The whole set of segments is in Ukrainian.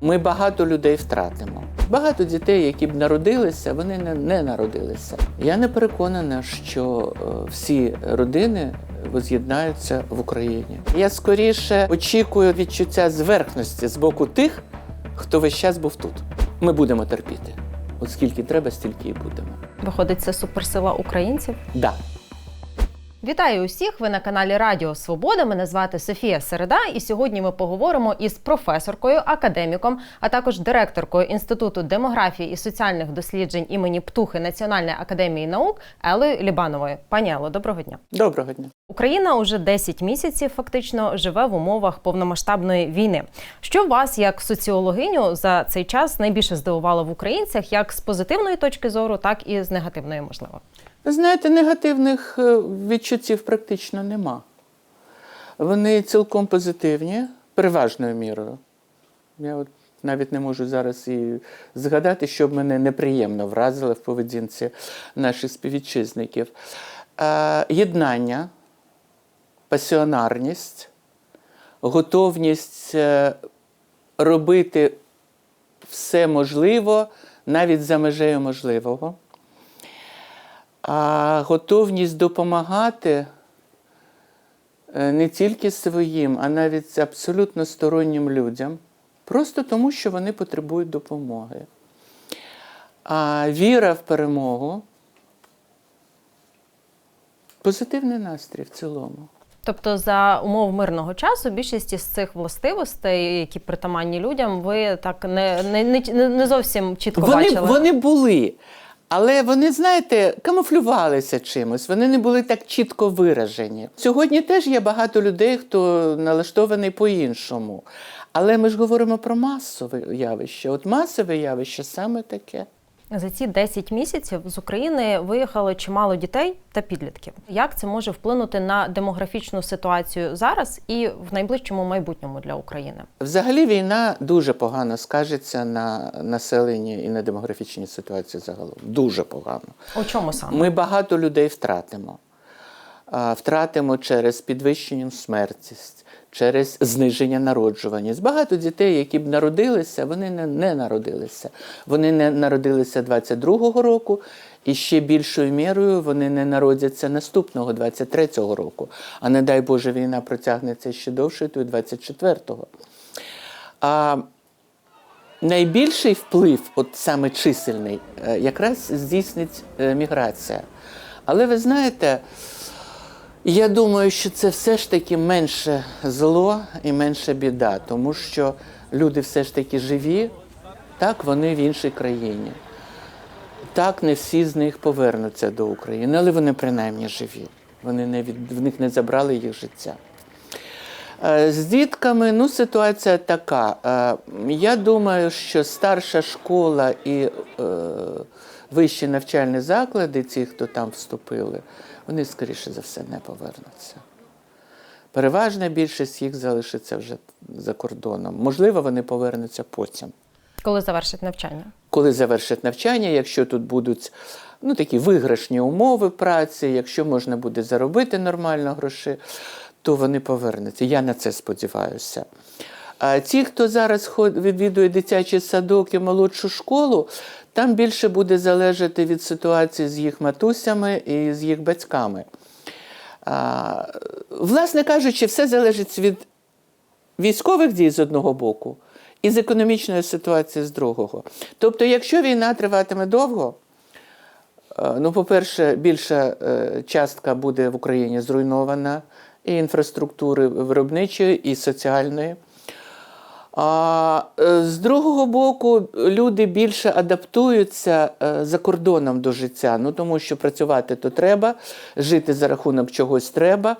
Ми багато людей втратимо. Багато дітей, які б народилися, вони не, не народилися. Я не переконана, що е, всі родини воз'єднаються в Україні. Я скоріше очікую відчуття зверхності з боку тих, хто весь час був тут. Ми будемо терпіти. От скільки треба, стільки і будемо. Виходить, це суперсила українців. Да. Вітаю усіх! Ви на каналі Радіо Свобода. Мене звати Софія Середа, і сьогодні ми поговоримо із професоркою, академіком, а також директоркою Інституту демографії і соціальних досліджень імені Птухи Національної академії наук Елою Лібановою. Пані Ело, доброго дня. Доброго дня. Україна уже 10 місяців фактично живе в умовах повномасштабної війни. Що вас, як соціологиню, за цей час найбільше здивувало в українцях, як з позитивної точки зору, так і з негативної, можливо? Знаєте, негативних е, відчуттів практично нема. Вони цілком позитивні, переважною мірою. Я от навіть не можу зараз і згадати, що мене неприємно вразило в поведінці наших співвітчизників. Е, Єднання, пасіонарність, готовність е, робити все можливо навіть за межею можливого. А готовність допомагати е, не тільки своїм, а навіть абсолютно стороннім людям, просто тому, що вони потребують допомоги. А віра в перемогу позитивний настрій в цілому. Тобто, за умов мирного часу, більшість із цих властивостей, які притаманні людям, ви так не, не, не, не зовсім чітко Вони, бачили. вони були, але вони, знаєте, камуфлювалися чимось, вони не були так чітко виражені. Сьогодні теж є багато людей, хто налаштований по-іншому. Але ми ж говоримо про масове явище. От масове явище саме таке. За ці 10 місяців з України виїхало чимало дітей та підлітків. Як це може вплинути на демографічну ситуацію зараз і в найближчому майбутньому для України? Взагалі війна дуже погано скажеться на населенні і на демографічній ситуації загалом. Дуже погано. У чому саме? Ми багато людей втратимо. Втратимо через підвищення смертність, через зниження народжуваність. Багато дітей, які б народилися, вони не, не народилися. Вони не народилися 22-го року, і ще більшою мірою вони не народяться наступного 23-го року. А не дай Боже, війна протягнеться ще довше, то 24-го. А найбільший вплив, от саме чисельний, е, якраз здійснить е, міграція. Але ви знаєте, я думаю, що це все ж таки менше зло і менше біда, тому що люди все ж таки живі, так, вони в іншій країні. Так, не всі з них повернуться до України, але вони принаймні живі. Вони не від, в них не забрали їх життя. Е, З дітками ну, ситуація така. Е, Я думаю, що старша школа і е, вищі навчальні заклади, ті, хто там вступили, вони, скоріше за все, не повернуться. Переважна більшість їх залишиться вже за кордоном. Можливо, вони повернуться потім Коли завершить навчання? коли завершать навчання, якщо тут будуть ну, такі виграшні умови праці, якщо можна буде заробити нормально гроші, то вони повернуться. Я на це сподіваюся. А ті, хто зараз відвідує дитячий садок і молодшу школу, там більше буде залежати від ситуації з їх матусями і з їх батьками. А, власне кажучи, все залежить від військових дій з одного боку і з економічної ситуації з другого. Тобто, якщо війна триватиме довго, е, ну, по-перше, більша е, частка буде в Україні зруйнована і інфраструктури виробничої, і соціальної. А е, з другого боку, люди більше адаптуються е, за кордоном до життя, ну тому що працювати то треба, жити за рахунок чогось треба.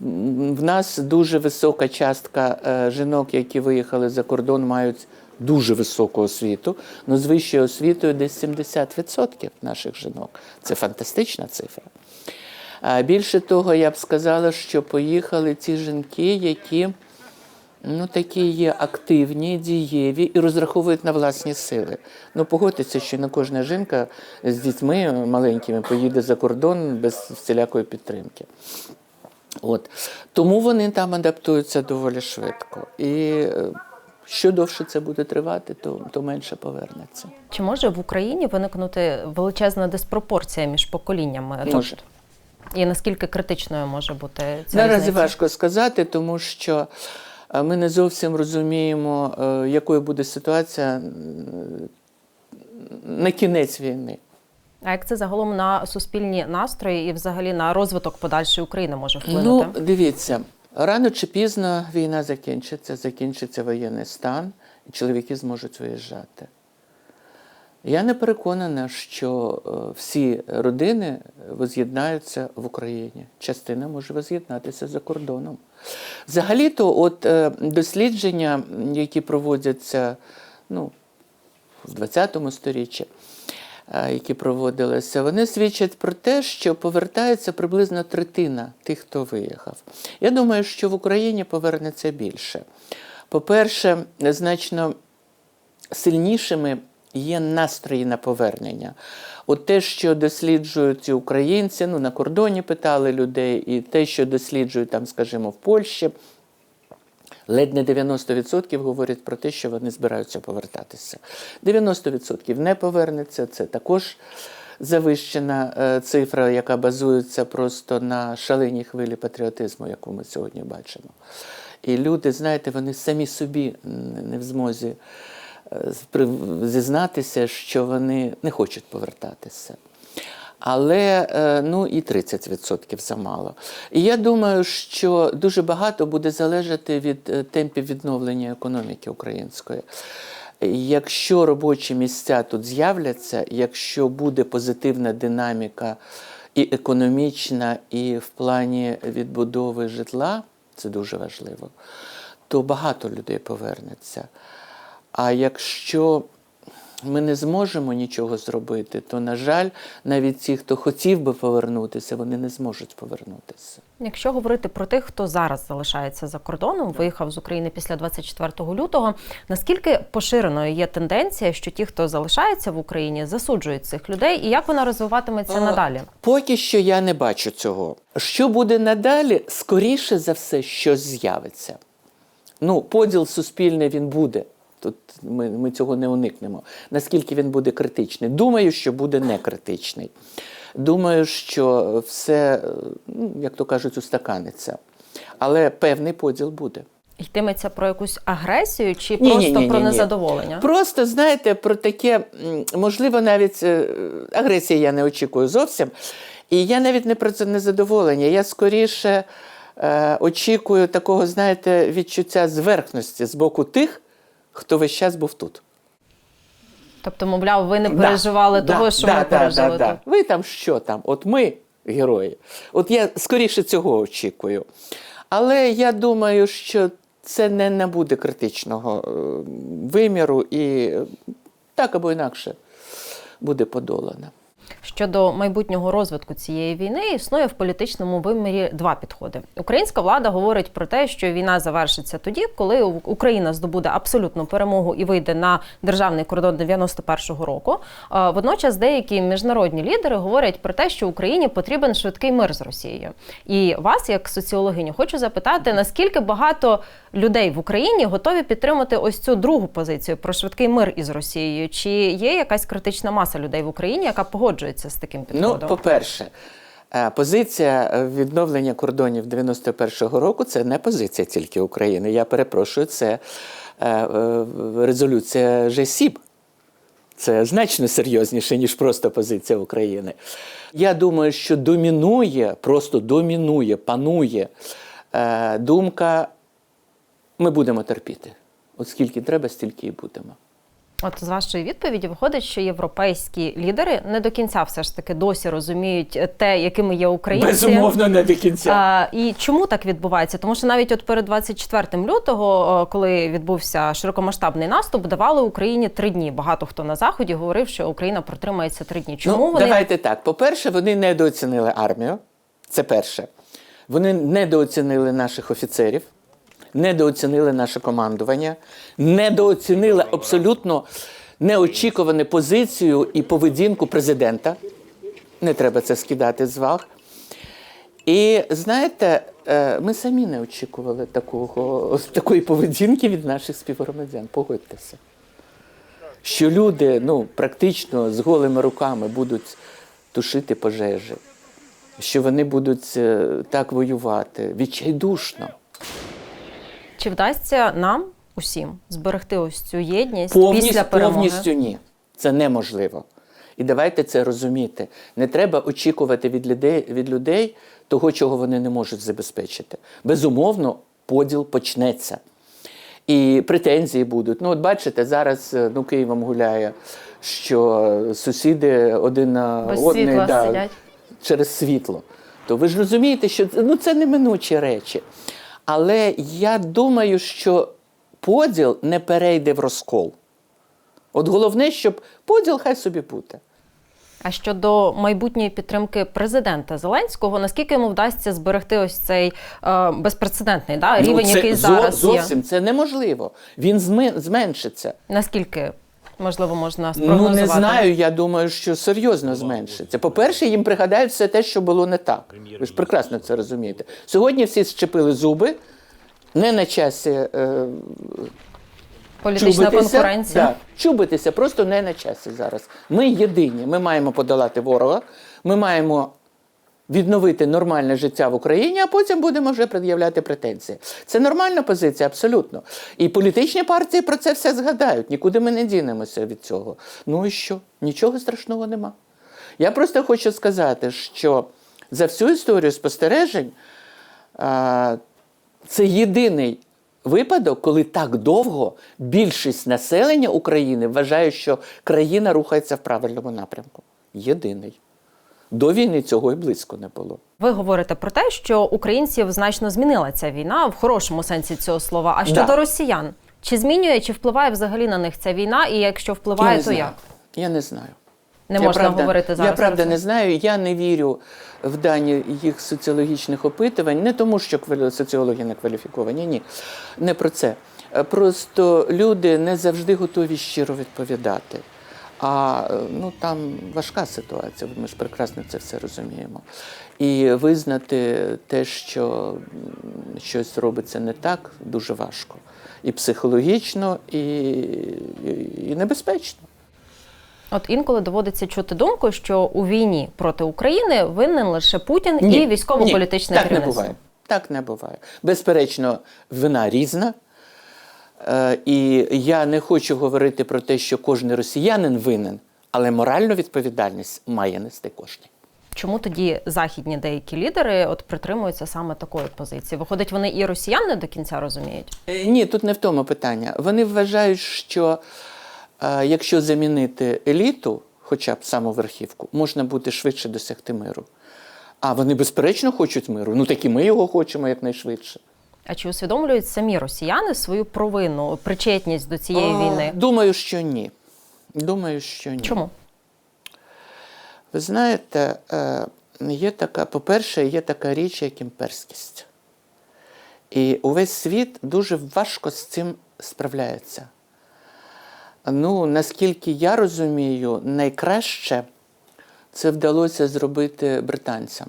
В нас дуже висока частка е, жінок, які виїхали за кордон, мають дуже високу освіту. Ну, з вищою освітою десь 70% наших жінок. Це фантастична цифра. Більше того, я б сказала, що поїхали ті жінки, які ну, такі є активні, дієві і розраховують на власні сили. Ну, погодьтеся, що не кожна жінка з дітьми маленькими поїде за кордон без всілякої підтримки. От. Тому вони там адаптуються доволі швидко. І е, Що довше це буде тривати, то, то менше повернеться. Чи може в Україні виникнути величезна диспропорція між поколіннями? Може. І наскільки критичною може бути ця Наразі важко сказати, тому що ми не зовсім розуміємо, е, якою буде ситуація на кінець війни. А як це загалом на суспільні настрої і взагалі на розвиток подальшої України може вплинути? Ну, дивіться, рано чи пізно війна закінчиться, закінчиться воєнний стан, і чоловіки зможуть виїжджати. Я не переконана, що е, всі родини воз'єднаються в Україні. Частина може воз'єднатися за кордоном. Взагалі-то, от е, дослідження, які проводяться ну, в 20 сторіччі, е, які проводилися, вони свідчать про те, що повертається приблизно третина тих, хто виїхав. Я думаю, що в Україні повернеться більше. По-перше, значно сильнішими є настрої на повернення. От те, що досліджують українці, ну на кордоні питали людей, і те, що досліджують там, скажімо, в Польщі, ледь не 90% говорять про те, що вони збираються повертатися. 90% не повернеться, це також завищена е, цифра, яка базується просто на шаленій хвилі патріотизму, яку ми сьогодні бачимо. І люди, знаєте, вони самі собі не в змозі зізнатися, що вони не хочуть повертатися. Але е, ну і 30% замало. І я думаю, що дуже багато буде залежати від е, темпів відновлення економіки української. Якщо робочі місця тут з'являться, якщо буде позитивна динаміка і економічна, і в плані відбудови житла, це дуже важливо, то багато людей повернеться. А якщо ми не зможемо нічого зробити, то, на жаль, навіть ті, хто хотів би повернутися, вони не зможуть повернутися. Якщо говорити про тих, хто зараз залишається за кордоном, виїхав з України після 24 лютого, наскільки поширеною є тенденція, що ті, хто залишається в Україні, засуджують цих людей, і як вона розвиватиметься А, надалі? Поки що я не бачу цього. Що буде надалі, скоріше за все, щось з'явиться. Ну, поділ суспільний він буде. Тут ми, ми цього не уникнемо. Наскільки він буде критичний? Думаю, що буде не критичний. Думаю, що все, ну, як то кажуть, устаканиться. Але певний поділ буде. Йтиметься про якусь агресію чи Ні, ні, просто ні, ні, про ні. незадоволення? Просто знаєте, про таке, можливо, навіть е, агресії я не очікую зовсім. І я навіть не про це незадоволення. Я скоріше е, очікую такого, знаєте, відчуття зверхності з боку тих, хто весь час був тут. Тобто, мовляв, ви не Да, переживали да, того, що да, ми да, пережили да, да. Ви там що там? От ми герої. От я скоріше цього очікую. Але я думаю, що це не набуде критичного е, виміру і так або інакше буде подолано. Щодо майбутнього розвитку цієї війни існує в політичному вимірі два підходи. Українська влада говорить про те, що війна завершиться тоді, коли Україна здобуде абсолютну перемогу і вийде на державний кордон 91-го року. Водночас деякі міжнародні лідери говорять про те, що Україні потрібен швидкий мир з Росією. І вас, як соціологиню, хочу запитати, наскільки багато людей в Україні готові підтримати ось цю другу позицію про швидкий мир із Росією? Чи є якась критична маса людей в Україні, яка погоджується з таким Ну, по-перше, е, позиція е, відновлення кордонів 91-го року це не позиція тільки України. Я перепрошую, це е, резолюція ЖЕСІБ. Це значно серйозніше, ніж просто позиція України. Я думаю, що домінує, просто домінує, панує думка, ми будемо терпіти. От скільки треба, стільки і будемо. От з вашої відповіді виходить, що європейські лідери не до кінця все ж таки досі розуміють те, якими є українці. не до кінця. А, і чому так відбувається? Тому що навіть от перед 24 лютого, коли відбувся широкомасштабний наступ, давали Україні три дні. Багато хто на заході говорив, що Україна протримається три дні. Чому ну, вони Давайте так. По-перше, вони недооцінили армію. Це перше. Вони недооцінили наших офіцерів, недооцінили наше командування, недооцінили абсолютно неочікувану позицію і поведінку президента. Не треба це скидати з ваг. І знаєте, е, ми самі не очікували такого, такої поведінки від наших співгромадян. Погодьтеся. Що люди ну, практично з голими руками будуть тушити пожежі, що вони будуть е, так воювати відчайдушно. Чи вдасться нам усім зберегти ось цю єдність Повністю, після перемоги? повністю ні. Це неможливо. І давайте це розуміти. Не треба очікувати від людей, від людей того, чого вони не можуть забезпечити. Безумовно, поділ почнеться. І претензії будуть. Ну, от бачите, зараз е, ну, Києвом гуляє, що сусіди один на одний сидять. через світло. То ви ж розумієте, що ну, це неминучі речі. Але я думаю, що поділ не перейде в розкол. От головне, щоб поділ хай собі буде. А щодо майбутньої підтримки президента Зеленського, наскільки йому вдасться зберегти ось цей е, безпрецедентний да, рівень, Ну, це який зараз є? зовсім це неможливо. Він зми- зменшиться. Наскільки можливо можна Ну не знаю. Я думаю, що серйозно зменшиться. По-перше, їм пригадають все те, що було не так. Ви ж прекрасно це розумієте. Сьогодні всі щепили зуби, не на часі е, Політична чубитися. конкуренція. Да, чубитися просто не на часі зараз. Ми єдині. Ми маємо подолати ворога, ми маємо відновити нормальне життя в Україні, а потім будемо вже пред'являти претензії. Це нормальна позиція, абсолютно. І політичні партії про це все згадають. Нікуди ми не дінемося від цього. Ну і що? Нічого страшного нема. Я просто хочу сказати, що за всю історію спостережень це єдиний випадок, коли так довго більшість населення України вважає, що країна рухається в правильному напрямку. Єдиний. До війни цього і близько не було. Ви говорите про те, що українців значно змінила ця війна в хорошому сенсі цього слова. А щодо Да. росіян, чи змінює, чи впливає взагалі на них ця війна? І якщо впливає, то знаю. як? Я не знаю. Не Я можна правда- говорити зараз. Я правда не знаю. Я не вірю в дані їх соціологічних опитувань, не тому, що соціологи не кваліфіковані. Ні, не про це. Просто люди не завжди готові щиро відповідати. А е, ну там важка ситуація, ми ж прекрасно це все розуміємо. І визнати те, що щось робиться не так, дуже важко. І психологічно, і, і, небезпечно. От інколи доводиться чути думку, що у війні проти України винен лише Путін і військово-політичне ні, так не буває. Так не буває. Безперечно, вина різна. Е, і я не хочу говорити про те, що кожен росіянин винен, але моральну відповідальність має нести кожен. Чому тоді західні деякі лідери от притримуються саме такої позиції? Виходить, вони і росіян не до кінця розуміють. Е, Ні, тут не в тому питання. Вони вважають, що е, якщо замінити еліту, хоча б саму верхівку, можна буде швидше досягти миру. А вони, безперечно, хочуть миру. Ну так і ми його хочемо якнайшвидше. А чи усвідомлюють самі росіяни свою провину, причетність до цієї А, війни? Думаю, що ні. Думаю, що ні. Чому? Ви знаєте, е, є така, по-перше, є така річ, як імперськість. І увесь світ дуже важко з цим справляється. Ну, наскільки я розумію, найкраще це вдалося зробити британцям.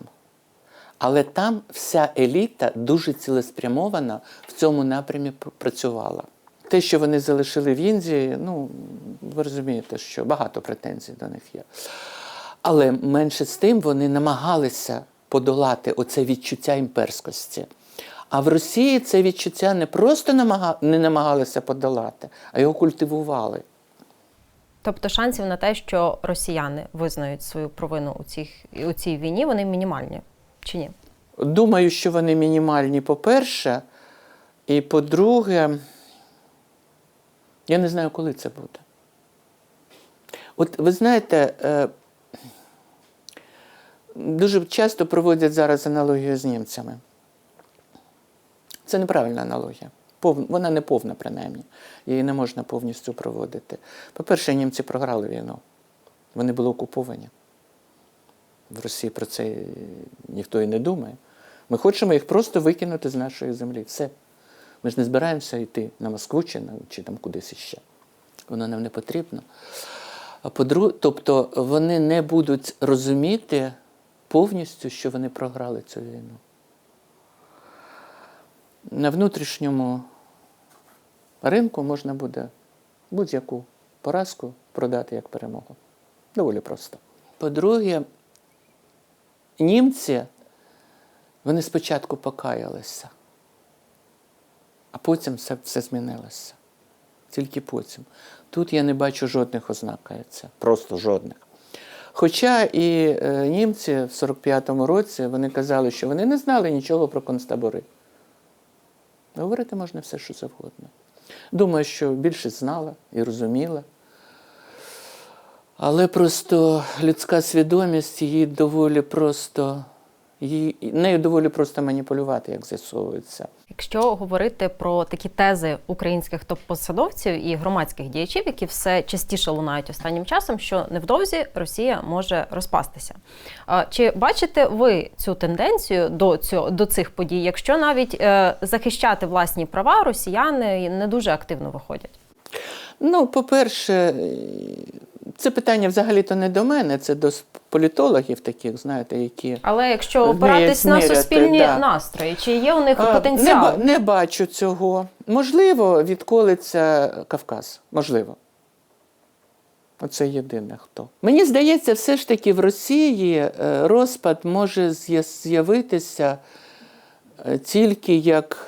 Але там вся еліта дуже цілеспрямована в цьому напрямі працювала. Те, що вони залишили в Індії, ну, ви розумієте, що багато претензій до них є. Але менше з тим вони намагалися подолати оце відчуття імперськості. А в Росії це відчуття не просто не намагалися подолати, а його культивували. Тобто шансів на те, що росіяни визнають свою провину у, цих, у цій війні, вони мінімальні чи ні? Думаю, що вони мінімальні, по-перше, і по-друге, я не знаю, коли це буде. От ви знаєте, е, дуже часто проводять зараз аналогію з німцями. Це неправильна аналогія. Вона не повна, принаймні. Її не можна повністю проводити. По-перше, німці програли війну. Вони були окуповані. В Росії про це ніхто і не думає. Ми хочемо їх просто викинути з нашої землі. Все. Ми ж не збираємося йти на Москву чи, на, чи там кудись іще. Воно нам не потрібно. А по-друге, тобто вони не будуть розуміти повністю, що вони програли цю війну. на внутрішньому ринку можна буде будь-яку поразку продати як перемогу. Доволі просто. По-друге, німці вони спочатку покаялися, а потім все, все змінилося. Тільки потім. Тут я не бачу жодних ознак каяття. Просто жодних. Хоча і е, німці в 45-му році вони казали, що вони не знали нічого про концтабори. Говорити можна все, що завгодно. Думаю, що більшість знала і розуміла. Але просто людська свідомість її доволі просто, її, нею доволі просто маніпулювати, як з'ясовується. Якщо говорити про такі тези українських топ-посадовців і громадських діячів, які все частіше лунають останнім часом, що невдовзі Росія може розпастися. Чи бачите ви цю тенденцію до цього до цих подій, якщо навіть е, захищати власні права росіяни не дуже активно виходять? Ну, по-перше, це питання взагалі-то не до мене, це до політологів таких, знаєте, які. Але якщо опиратись на суспільні да. настрої, чи є у них А, потенціал? Не, не бачу цього. Можливо, відколиться Кавказ. Можливо. Оце єдине хто. Мені здається, все ж таки в Росії е, розпад може з'явитися е, тільки як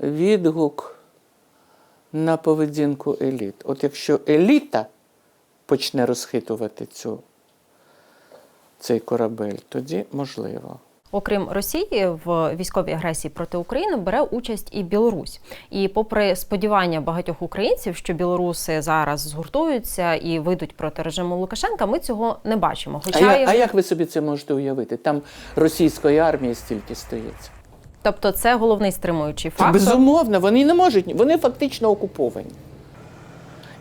відгук на поведінку еліт. От якщо еліта почне розхитувати цю, цей корабель, тоді можливо. Окрім Росії, в військовій агресії проти України бере участь і Білорусь. І попри сподівання багатьох українців, що білоруси зараз згуртуються і вийдуть проти режиму Лукашенка, ми цього не бачимо. А, Хоча я, а як ви собі це можете уявити? Там російської армії стільки стоїть. тобто це головний стримуючий фактор. Безумовно, вони не можуть, вони фактично окуповані.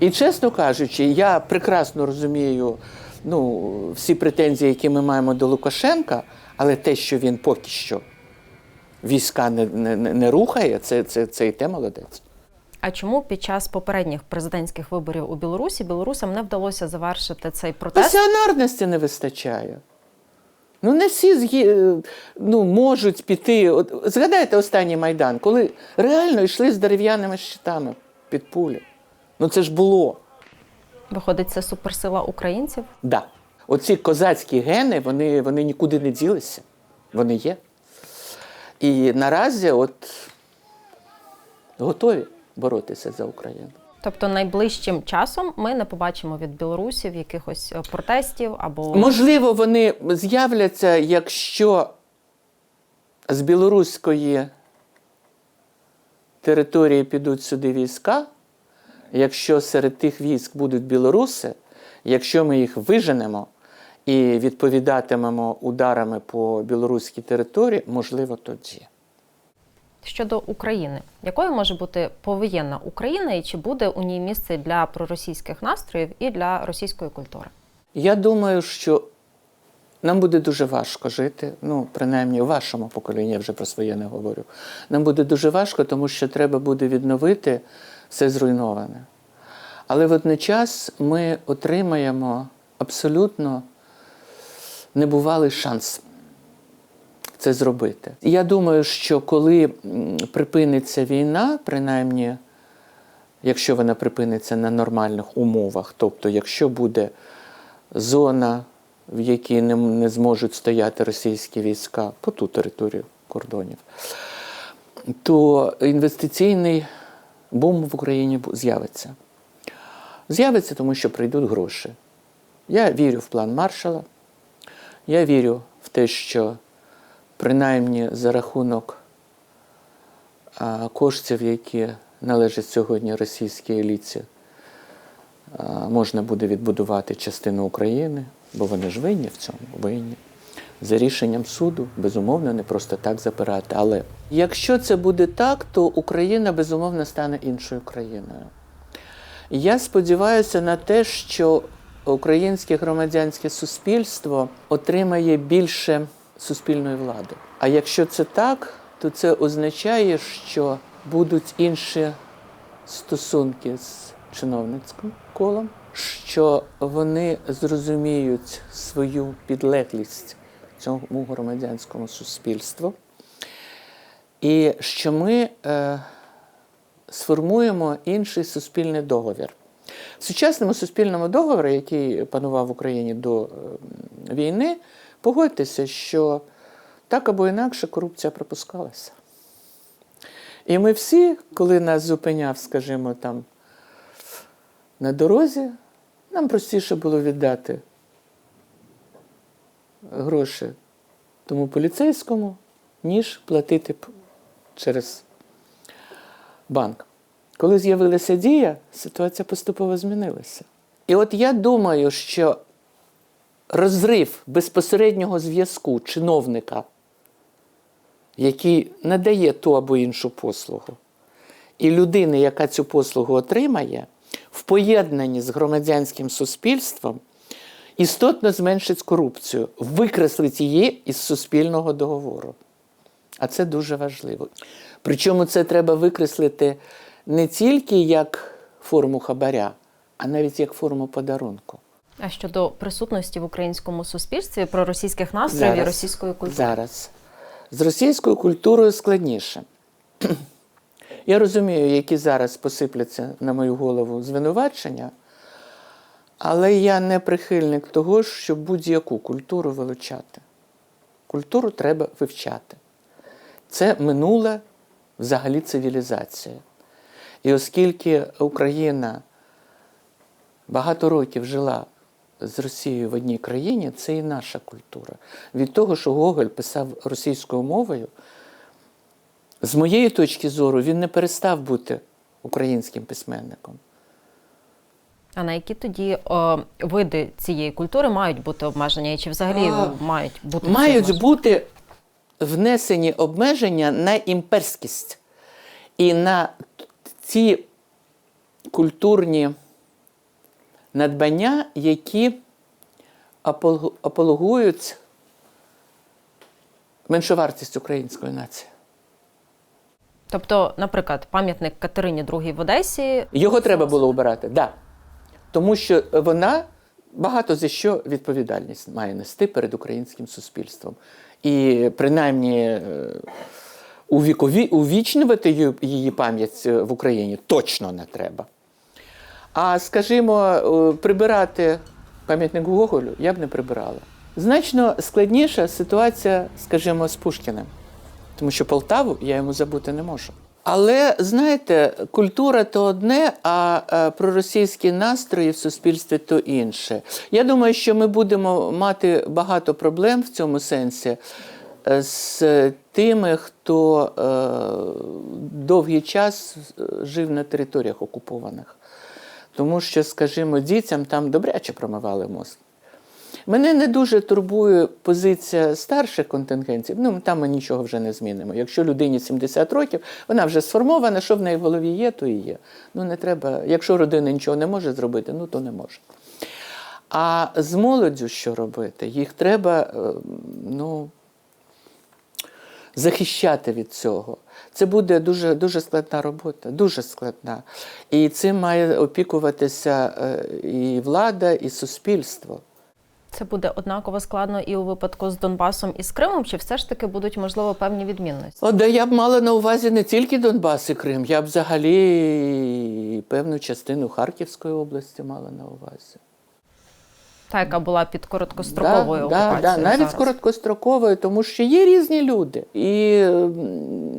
І чесно кажучи, я прекрасно розумію ну, всі претензії, які ми маємо до Лукашенка, але те, що він поки що війська не, не, не рухає, це, це, це і те молодець. А чому під час попередніх президентських виборів у Білорусі білорусам не вдалося завершити цей протест? Пасіонарності не вистачає. Ну, не всі згі... е, ну, можуть піти. От, згадайте останній Майдан, коли реально йшли з дерев'яними щитами під пулі. Ну це ж було. Виходить, це суперсила українців. Да. Оці козацькі гени, вони, вони нікуди не ділися. Вони є. І наразі от готові боротися за Україну. Тобто найближчим часом ми не побачимо від білорусів якихось е, протестів або Можливо, вони з'являться, якщо з білоруської території підуть сюди війська, якщо серед тих військ будуть білоруси, якщо ми їх виженемо і відповідатимемо ударами по білоруській території, можливо, тоді. Щодо України, якою може бути повоєнна Україна, і чи буде у ній місце для проросійських настроїв і для російської культури? Я думаю, що нам буде дуже важко жити. Ну, принаймні, у вашому поколінні я вже про своє не говорю. Нам буде дуже важко, тому що треба буде відновити все зруйноване. Але водночас ми отримаємо абсолютно небувалий шанс це зробити. Я думаю, що коли припиниться війна, принаймні, якщо вона припиниться на нормальних умовах, тобто, якщо буде зона, в якій не, не зможуть стояти російські війська по ту територію кордонів, то інвестиційний бум в Україні з'явиться. З'явиться, тому що прийдуть гроші. Я вірю в план маршала. Я вірю в те, що принаймні за рахунок коштів, які належать сьогодні російській еліті, можна буде відбудувати частину України, бо вони ж винні в цьому, винні. За рішенням суду, безумовно, не просто так запирати. Але якщо це буде так, то Україна безумовно стане іншою країною. Я сподіваюся на те, що українське громадянське суспільство отримає більше суспільної влади. А якщо це так, то це означає, що будуть інші стосунки з чиновницьким колом, що вони зрозуміють свою підлеглість цьому громадянському суспільству. і що ми е, сформуємо інший суспільний договір. В сучасному суспільному договорі, який панував в Україні до е, війни, погодьтеся, що так або інакше корупція пропускалася. І ми всі, коли нас зупиняв, скажімо, там на дорозі, нам простіше було віддати гроші тому поліцейському, ніж платити через банк. Коли з'явилася дія, ситуація поступово змінилася. І от я думаю, що розрив безпосереднього зв'язку чиновника, який надає ту або іншу послугу, і людини, яка цю послугу отримає, в поєднанні з громадянським суспільством істотно зменшить корупцію, викреслить її із суспільного договору. А це дуже важливо. Причому це треба викреслити не тільки як форму хабаря, а навіть як форму подарунку. А щодо присутності в українському суспільстві проросійських настроїв і російської культури? Зараз. З російською культурою складніше. Я розумію, які зараз посипляться на мою голову звинувачення, але я не прихильник того, щоб будь-яку культуру вилучати. Культуру треба вивчати. Це минула взагалі цивілізація. І оскільки Україна багато років жила з Росією в одній країні, це і наша культура. Від того, що Гоголь писав російською мовою, з моєї точки зору, він не перестав бути українським письменником. А на які тоді о, види цієї культури мають бути обмеження? І чи взагалі А, мають бути Мають бути внесені обмеження на імперськість і на ті культурні надбання, які апологують меншовартість української нації. Тобто, наприклад, пам'ятник Катерині II в Одесі Його треба було обирати, так. Да. Тому що вона багато за що відповідальність має нести перед українським суспільством. І принаймні е, увікові, увічнювати її- пам'ять е, в Україні точно не треба. А скажімо, е, прибирати пам'ятник Гоголю я б не прибирала. Значно складніша ситуація, скажімо, з Пушкіним, тому що Полтаву я йому забути не можу. Але знаєте, культура то одне, а е, проросійські настрої в суспільстві то інше. Я думаю, що ми будемо мати багато проблем в цьому сенсі е, з тими, хто е, довгий час жив на територіях окупованих. Тому що, скажімо, дітям там добряче промивали мозк. Мене не дуже турбує позиція старших контингентів. Ну, там ми нічого вже не змінимо. Якщо людині 70 років, вона вже сформована, що в неї в голові є, то і є. Ну, не треба. Якщо родина нічого не може зробити, ну то не може. А з молоддю що робити? Їх треба е, ну, захищати від цього. Це буде дуже, дуже складна робота, дуже складна. І цим має опікуватися е, і влада, і суспільство. Це буде однаково складно і у випадку з Донбасом і з Кримом, чи все ж таки будуть можливо певні відмінності? О, да я б мала на увазі не тільки Донбас і Крим, я б взагалі певну частину Харківської області мала на увазі. Та, яка була під короткостроковою да, окупацією. да, навіть зараз. короткостроковою, тому що є різні люди. І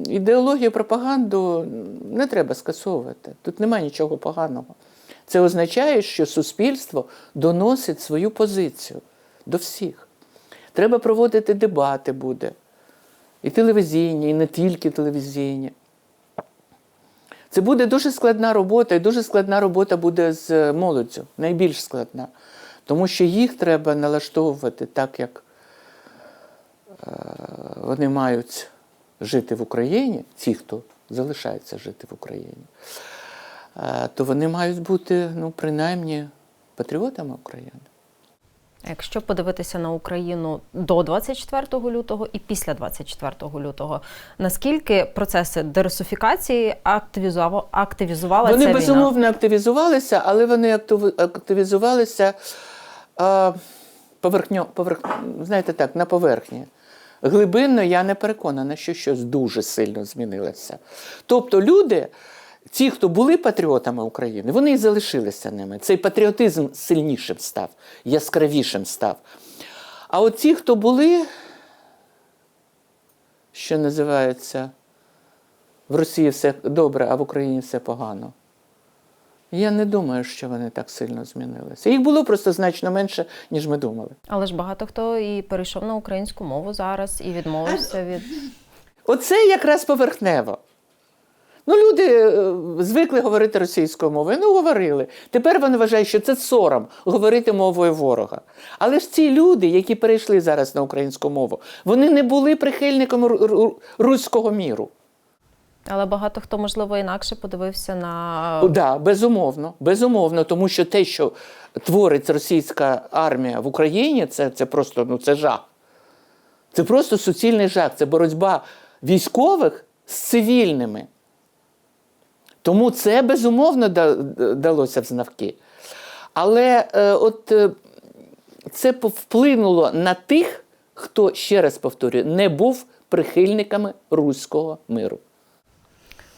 ідеологію, пропаганду не треба скасовувати. Тут немає нічого поганого. Це означає, що суспільство доносить свою позицію до всіх. Треба проводити дебати буде. І телевізійні, і не тільки телевізійні. Це буде дуже складна робота, і дуже складна робота буде з молоддю, найбільш складна. Тому що їх треба налаштовувати так, як е, вони мають жити в Україні, ті, хто залишається жити в Україні, то вони мають бути, ну, принаймні, патріотами України. Якщо подивитися на Україну до 24 лютого і після 24 лютого, наскільки процеси дерусифікації активізувала Вони ця війна? безумовно активізувалися, але вони активізувалися е, поверхньо, поверх, знаєте так, на поверхні. глибинно я не переконана, що щось дуже сильно змінилося. Тобто люди, ті, хто були патріотами України, вони і залишилися ними. Цей патріотизм сильнішим став, яскравішим став. А от ті, хто були, що називається, в Росії все добре, а в Україні все погано. Я не думаю, що вони так сильно змінилися. Їх було просто значно менше, ніж ми думали. Але ж багато хто і перейшов на українську мову зараз і відмовився від Оце якраз поверхнево. Ну, люди е, звикли говорити російською мовою. Ну, говорили. Тепер вони вважають, що це сором говорити мовою ворога. Але ж ці люди, які перейшли зараз на українську мову, вони не були прихильниками ру- ру- руського міру. але багато хто, можливо, інакше подивився на Так, да, безумовно, безумовно, тому що те, що творить російська армія в Україні, це, це просто ну, це жах. Це просто суцільний жах. Це боротьба військових з цивільними. Тому це безумовно далося в знавки. Але е, от е, це вплинуло на тих, хто, ще раз повторюю, не був прихильниками руського миру.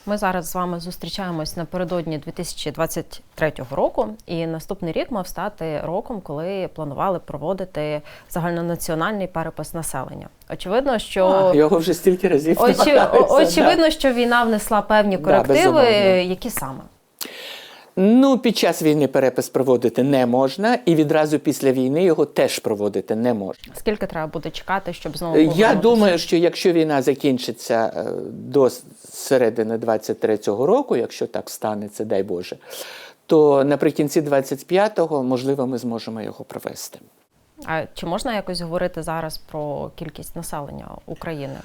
Ми зараз з вами зустрічаємось напередодні 2023 року, і наступний рік мав стати роком, коли планували проводити загальнонаціональний перепис населення. Очевидно, що А, його вже стільки разів очі... очевидно, що війна внесла певні корективи, да, які саме. Ну, під час війни перепис проводити не можна, і відразу після війни його теж проводити не можна. Скільки треба буде чекати, щоб знову Я думаю, що якщо війна закінчиться е, до середини 23-го року, якщо так станеться, дай Боже, то наприкінці 25-го, можливо, ми зможемо його провести. А чи можна якось говорити зараз про кількість населення України?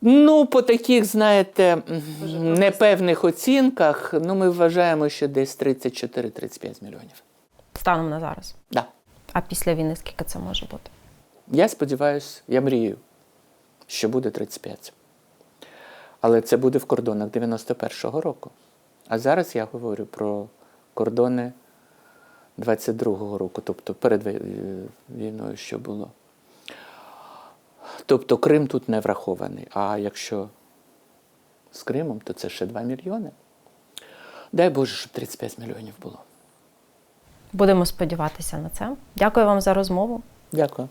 Ну, по таких, знаєте, непевних оцінках, ну, ми вважаємо, що десь 34-35 мільйонів. Станом на зараз. Да. А після війни скільки це може бути? Я сподіваюся, я мрію, що буде 35. Але це буде в кордонах 91-го року. А зараз я говорю про кордони 22-го року, тобто перед війною, що було. Тобто Крим тут не врахований. А якщо з Кримом, то це ще 2 мільйони. Дай Боже, щоб 35 мільйонів було. Будемо сподіватися на це. Дякую вам за розмову. Дякую.